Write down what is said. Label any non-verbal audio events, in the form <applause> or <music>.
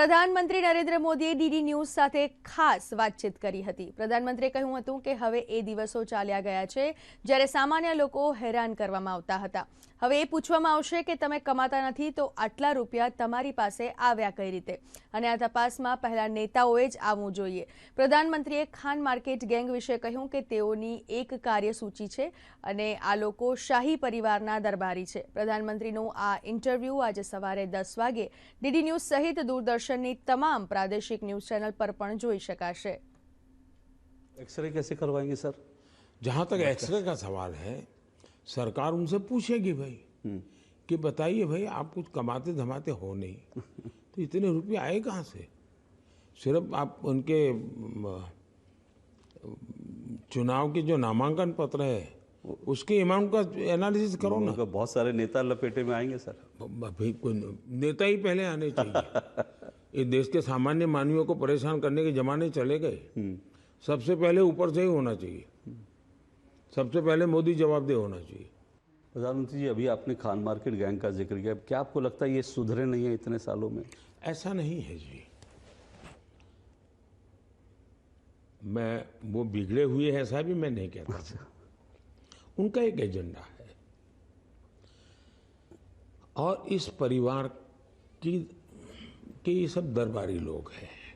પ્રધાનમંત્રી નરેન્દ્ર મોદીએ DD news સાથે ખાસ વાતચીત કરી હતી. પ્રધાનમંત્રીએ કહ્યું હતું કે હવે એ દિવસો ચાલ્યા ગયા છે જ્યારે સામાન્ય લોકો હેરાન કરવામાં આવતા હતા. હવે એ પૂછવામાં આવશે કે તમે કમાતા નથી તો આટલા રૂપિયા તમારી પાસે આવ્યા કઈ રીતે? અને આ તપાસમાં પહેલા નેતાઓએ જ આવવું જોઈએ. પ્રધાનમંત્રીએ ખાન માર્કેટ ગેંગ વિશે કહ્યું કે તેઓની એક કાર્યસૂચિ છે અને આ લોકો શાહી પરિવારના દરબારી છે. પ્રધાનમંત્રીનું આ ઇન્ટરવ્યૂ આજે સવારે દસ વાગે ડીડી ન્યૂઝ સહિત દૂરદર્શનની તમામ પ્રાદેશિક ન્યૂઝ ચેનલ પર પણ જોઈ શકાશે एक्सरे कैसे करवाएंगे सर जहाँ तक एक्सरे का सवाल है सरकार उनसे पूछेगी भाई कि बताइए भाई आप कुछ कमाते धमाते हो नहीं तो इतने रुपये आए कहाँ से सिर्फ आप उनके म, चुनाव के जो नामांकन पत्र है उसके अमाउंट का एनालिसिस करो ना उनका बहुत सारे नेता लपेटे में आएंगे सर ब- भाई कोई नेता ही पहले आने चाहिए <laughs> ये देश के सामान्य मानवियों को परेशान करने के जमाने चले गए। सबसे पहले ऊपर से ही होना चाहिए। सबसे पहले मोदी जवाबदेह होना चाहिए। प्रधानमंत्री जी अभी आपने खान मार्केट गैंग का ज़िक्र किया। क्या आपको लगता है ये सुधरे नहीं है इतने सालों में? ऐसा नहीं है जी। मैं वो बिगड़े हुए हैं ऐसा भी मैं नहीं कहता। अच्छा। उनका एक एजेंडा है। और इस परिवार की के ये सब दरबारी लोग हैं।